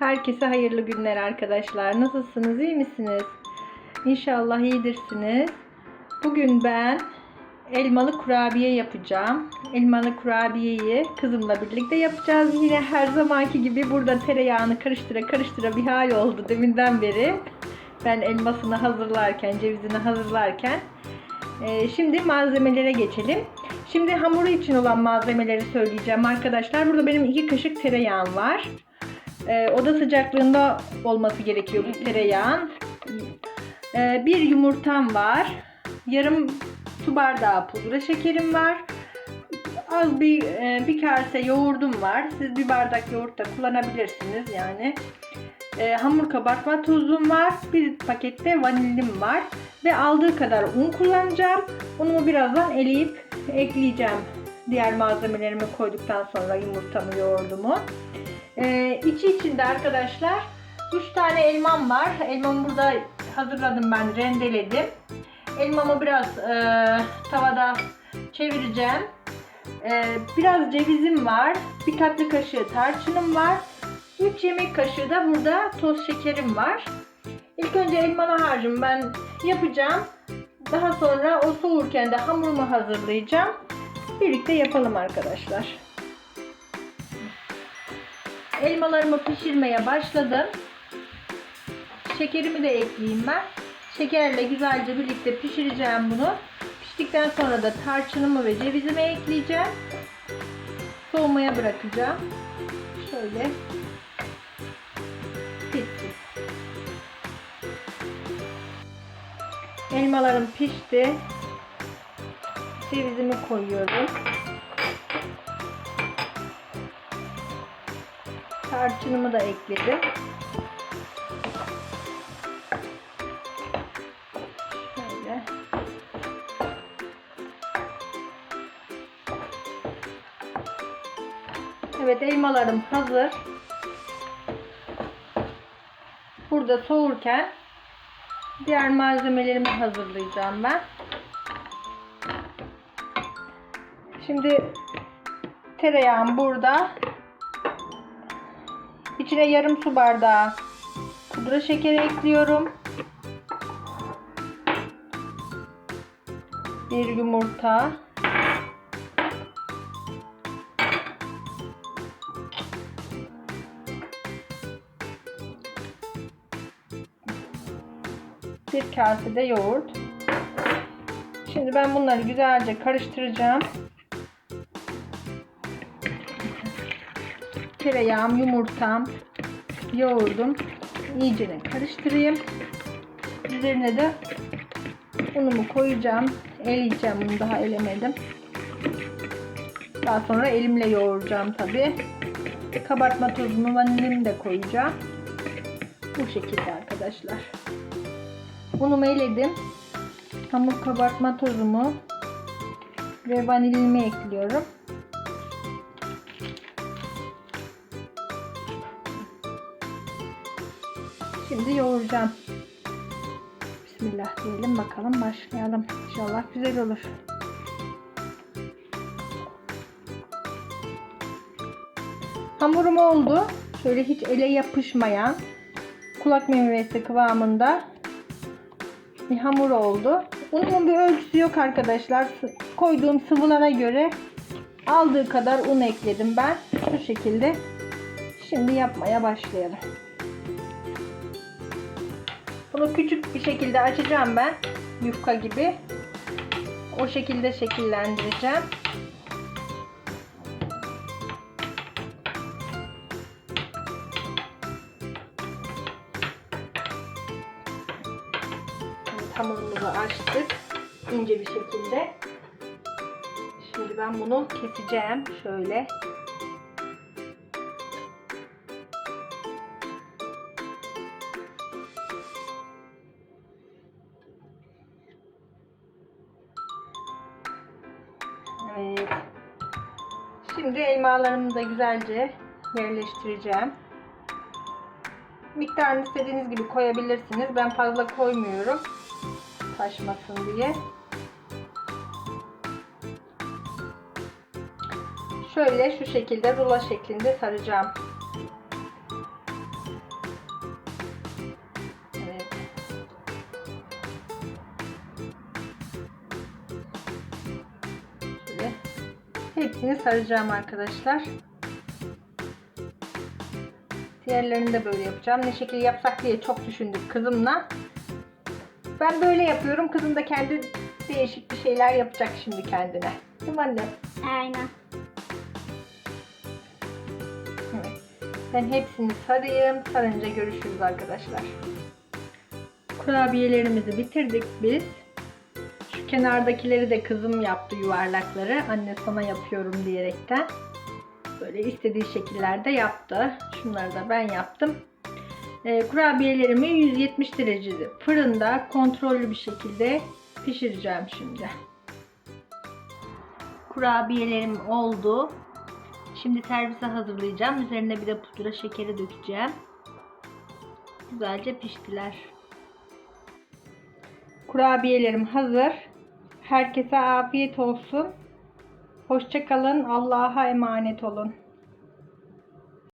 Herkese hayırlı günler arkadaşlar. Nasılsınız? iyi misiniz? İnşallah iyidirsiniz. Bugün ben elmalı kurabiye yapacağım. Elmalı kurabiyeyi kızımla birlikte yapacağız. Yine her zamanki gibi burada tereyağını karıştıra karıştıra bir hal oldu deminden beri. Ben elmasını hazırlarken, cevizini hazırlarken. Ee, şimdi malzemelere geçelim. Şimdi hamuru için olan malzemeleri söyleyeceğim arkadaşlar. Burada benim iki kaşık tereyağım var. Ee, oda sıcaklığında olması gerekiyor bu tereyağın. Ee, bir yumurtam var. Yarım su bardağı pudra şekerim var. Az bir e, bir kase yoğurdum var. Siz bir bardak yoğurt da kullanabilirsiniz yani. E, hamur kabartma tozum var. Bir pakette vanilim var. Ve aldığı kadar un kullanacağım. Unumu birazdan eleyip ekleyeceğim. Diğer malzemelerimi koyduktan sonra yumurtamı, yoğurdumu. Ee, içi içinde arkadaşlar 3 tane elmam var. Elmamı burada hazırladım ben, rendeledim. Elmamı biraz e, tavada çevireceğim. E, biraz cevizim var. Bir tatlı kaşığı tarçınım var. 3 yemek kaşığı da burada toz şekerim var. İlk önce elmalı harcımı ben yapacağım. Daha sonra o soğurken de hamurumu hazırlayacağım. Birlikte yapalım arkadaşlar. Elmalarımı pişirmeye başladım. Şekerimi de ekleyeyim ben. Şekerle güzelce birlikte pişireceğim bunu. Piştikten sonra da tarçınımı ve cevizimi ekleyeceğim. Soğumaya bırakacağım. Şöyle pişsin. Elmalarım pişti. Cevizimi koyuyorum. Tarçınımı da ekledim. Şöyle. Evet elmalarım hazır. Burada soğurken diğer malzemelerimi hazırlayacağım ben. Şimdi tereyağım burada. İçine yarım su bardağı pudra şekeri ekliyorum. Bir yumurta. Bir kase de yoğurt. Şimdi ben bunları güzelce karıştıracağım. Tereyağım, yumurtam, yoğurdum. İyice karıştırayım. Üzerine de unumu koyacağım. Eleyeceğim bunu daha elemedim. Daha sonra elimle yoğuracağım tabi. Kabartma tozunu vanilimi de koyacağım. Bu şekilde arkadaşlar. Unumu eledim. Hamur kabartma tozumu ve vanilimi ekliyorum. Şimdi yoğuracağım. Bismillah diyelim bakalım başlayalım. İnşallah güzel olur. Hamurum oldu. Şöyle hiç ele yapışmayan kulak memesi kıvamında bir hamur oldu. Unumun bir ölçüsü yok arkadaşlar. Koyduğum sıvılara göre aldığı kadar un ekledim ben. Şu şekilde. Şimdi yapmaya başlayalım. Bunu küçük bir şekilde açacağım ben. Yufka gibi. O şekilde şekillendireceğim. Hamurumuzu açtık. ince bir şekilde. Şimdi ben bunu keseceğim. Şöyle. Şimdi elmalarımı da güzelce yerleştireceğim. Miktarını istediğiniz gibi koyabilirsiniz. Ben fazla koymuyorum. Taşmasın diye. Şöyle şu şekilde rulo şeklinde saracağım. Hepsini saracağım arkadaşlar. Diğerlerini de böyle yapacağım. Ne şekilde yapsak diye çok düşündük kızımla. Ben böyle yapıyorum. Kızım da kendi değişik bir şeyler yapacak şimdi kendine. Değil mi anne? Aynen. Evet. Ben hepsini sarayım. Sarınca görüşürüz arkadaşlar. Kurabiyelerimizi bitirdik biz. Kenardakileri de kızım yaptı yuvarlakları. Anne sana yapıyorum diyerekten. Böyle istediği şekillerde yaptı. Şunları da ben yaptım. Ee, kurabiyelerimi 170 derecede fırında kontrollü bir şekilde pişireceğim şimdi. Kurabiyelerim oldu. Şimdi servise hazırlayacağım. Üzerine bir de pudra şekeri dökeceğim. Güzelce piştiler. Kurabiyelerim hazır. Herkese afiyet olsun. Hoşçakalın. Allah'a emanet olun.